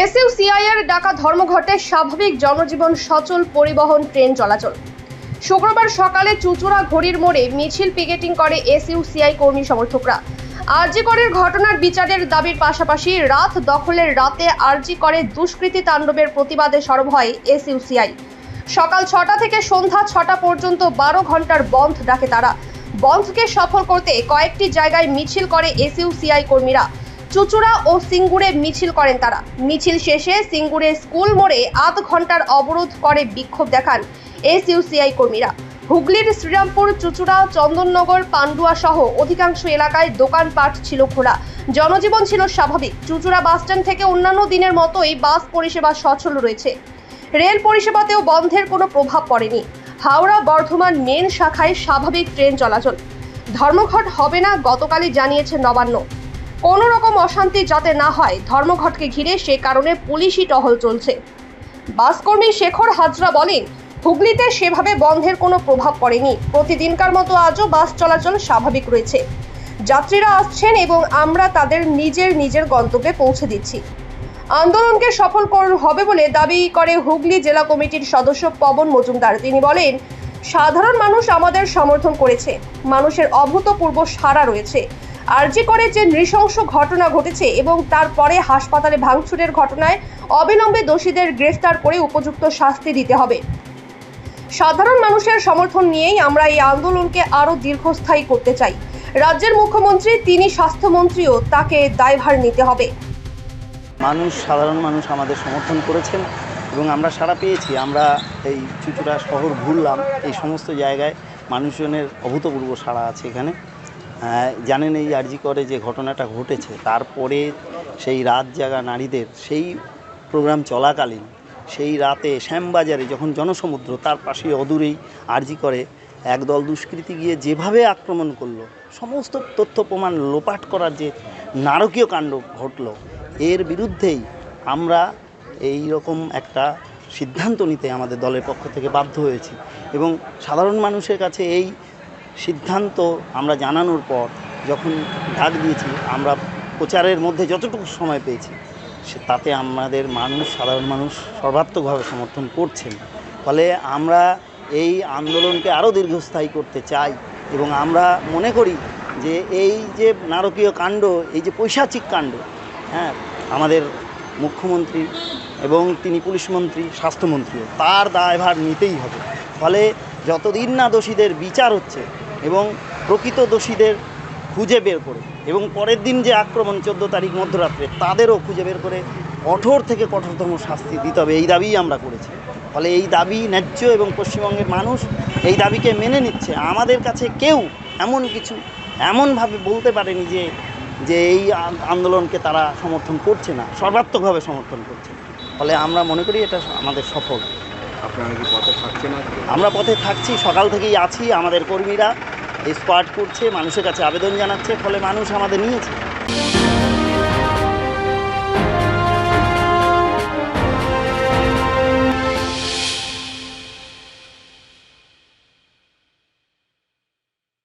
এসইউসিআই এর ডাকা ধর্মঘটে স্বাভাবিক জনজীবন সচল পরিবহন ট্রেন চলাচল। শুক্রবার সকালে চুচুড়া ঘড়ির মোড়ে মিছিল পিকেটিং করে এসইউসিআই কর্মী সমর্থকরা। আরজিকরের ঘটনার বিচারের দাবির পাশাপাশি রাত দখলের রাতে আরজি করে দুষ্কৃতী তাণ্ডবের প্রতিবাদে সরব হয় এসইউসিআই। সকাল ছটা থেকে সন্ধ্যা ছটা পর্যন্ত বারো ঘণ্টার বন্ধ ডাকে তারা। বন্ধকে সফল করতে কয়েকটি জায়গায় মিছিল করে এসইউসিআই কর্মীরা। চুচুড়া ও সিঙ্গুরে মিছিল করেন তারা। মিছিল শেষে সিঙ্গুরের স্কুল মোড়ে আধ ঘণ্টার অবরোধ করে বিক্ষোভ দেখান এসইউসিআই কর্মীরা। হুগলির শ্রীরামপুর, চুচুড়া, চন্দননগর, পান্ডুয়া সহ অধিকাংশ এলাকায় দোকানপাট ছিল খোলা। জনজীবন ছিল স্বাভাবিক। চুচুড়া বাসস্ট্যান্ড থেকে অন্যান্য দিনের মতোই বাস পরিষেবা সচল রয়েছে। রেল পরিষেবাতেও বন্ধের কোনো প্রভাব পড়েনি। হাওড়া, বর্ধমান মেন শাখায় স্বাভাবিক ট্রেন চলাচল। ধর্মঘট হবে না, গতকালই জানিয়েছে নবান্ন। কোনো রকম অশান্তি যাতে না হয়, ধর্মঘটকে ঘিরে সে কারণে পুলিশি টহল চলছে। বাসকর্মী শেখর হাজরা বলেন, হুগলিতে সেভাবে বন্ধের কোনো প্রভাব পড়েনি। প্রতিদিনকার মতো আজও বাস চলাচল স্বাভাবিক রয়েছে। যাত্রীরা আসছেন এবং আমরা তাদের নিজের নিজের গন্তব্যে পৌঁছে দিচ্ছি। আন্দোলনকে সফল হবে বলে দাবি করে হুগলি জেলা কমিটির সদস্য পবন মজুমদার। তিনি বলেন, সাধারণ মানুষ আমাদের সমর্থন করেছে। মানুষের অভূতপূর্ব সাড়া রয়েছে। আরজি করে যে নৃশংস ঘটনা ঘটেছে এবং তারপরে হাসপাতালে ভাঙচুরের ঘটনায় অবিলম্বে দোষীদের গ্রেফতার করে উপযুক্ত শাস্তি দিতে হবে। সাধারণ মানুষের সমর্থন নিয়েই আমরা এই আন্দোলনকে আরও দীর্ঘস্থায়ী করতে চাই। রাজ্যের মুখ্যমন্ত্রী, তিনি স্বাস্থ্যমন্ত্রীও তাকে দায়ভার নিতে হবে। মানুষ, সাধারণ মানুষ আমাদের সমর্থন করেছেন এবং আমরা সাড়া পেয়েছি। আমরা এই চুচুড়া শহর ঘুরলাম, এই সমস্ত জায়গায় মানুষজনের অভূতপূর্ব সাড়া আছে এখানে। জানেন এই আরজি করে যে ঘটনাটা ঘটেছে, তারপরে সেই রাত জাগা নারীদের, সেই প্রোগ্রাম চলাকালীন, সেই রাতে শ্যামবাজারে যখন জনসমুদ্র, তার পাশে অদূরেই আরজি করে, একদল দুষ্কৃতী গিয়ে যেভাবে আক্রমণ করল, সমস্ত তথ্য প্রমাণ লোপাট করার যে নারকীয় কাণ্ড ঘটলো, এর বিরুদ্ধেই আমরা এই রকম একটা সিদ্ধান্ত নিতে আমাদের দলের পক্ষ থেকে বাধ্য হয়েছি। এবং সাধারণ মানুষের কাছে এই সিদ্ধান্ত আমরা জানানোর পর যখন ডাক দিয়েছি, আমরা প্রচারের মধ্যে যতটুকু সময় পেয়েছি, সে তাতে আমাদের মানুষ, সাধারণ মানুষ সর্বাত্মকভাবে সমর্থন করছেন। ফলে আমরা এই আন্দোলনকে আরও দীর্ঘস্থায়ী করতে চাই এবং আমরা মনে করি যে এই যে নারকীয় কাণ্ড, এই যে পৈশাচিক কাণ্ড হ্যাঁ আমাদের মুখ্যমন্ত্রী এবং তিনি পুলিশ মন্ত্রী, স্বাস্থ্যমন্ত্রীও, তার দায়ভার নিতেই হবে। ফলে যতদিন না দোষীদের বিচার হচ্ছে এবং প্রকৃত দোষীদের খুঁজে বের করে এবং পরের দিন যে আক্রমণ চোদ্দ তারিখ মধ্যরাত্রে তাদেরও খুঁজে বের করে কঠোর থেকে কঠোরতম শাস্তি দিতে হবে। এই দাবিই আমরা করেছি। ফলে এই দাবি ন্যায্য এবং পশ্চিমবঙ্গের মানুষ এই দাবিকে মেনে নিচ্ছে। আমাদের কাছে কেউ এমন কিছু এমনভাবে বলতে পারেনি যে যে এই আন্দোলনকে তারা সমর্থন করছে না সর্বাত্মকভাবে সমর্থন করছে ফলে আমরা মনে করি এটা আমাদের সফল। আপনারা কি পথে থাকছেন আমরা পথে থাকছি সকাল থেকেই আছি। আমাদের কর্মীরা স্পার্ট করছে মানুষের কাছে আবেদন জানাচ্ছে ফলে মানুষ আমাদের নিয়েছে।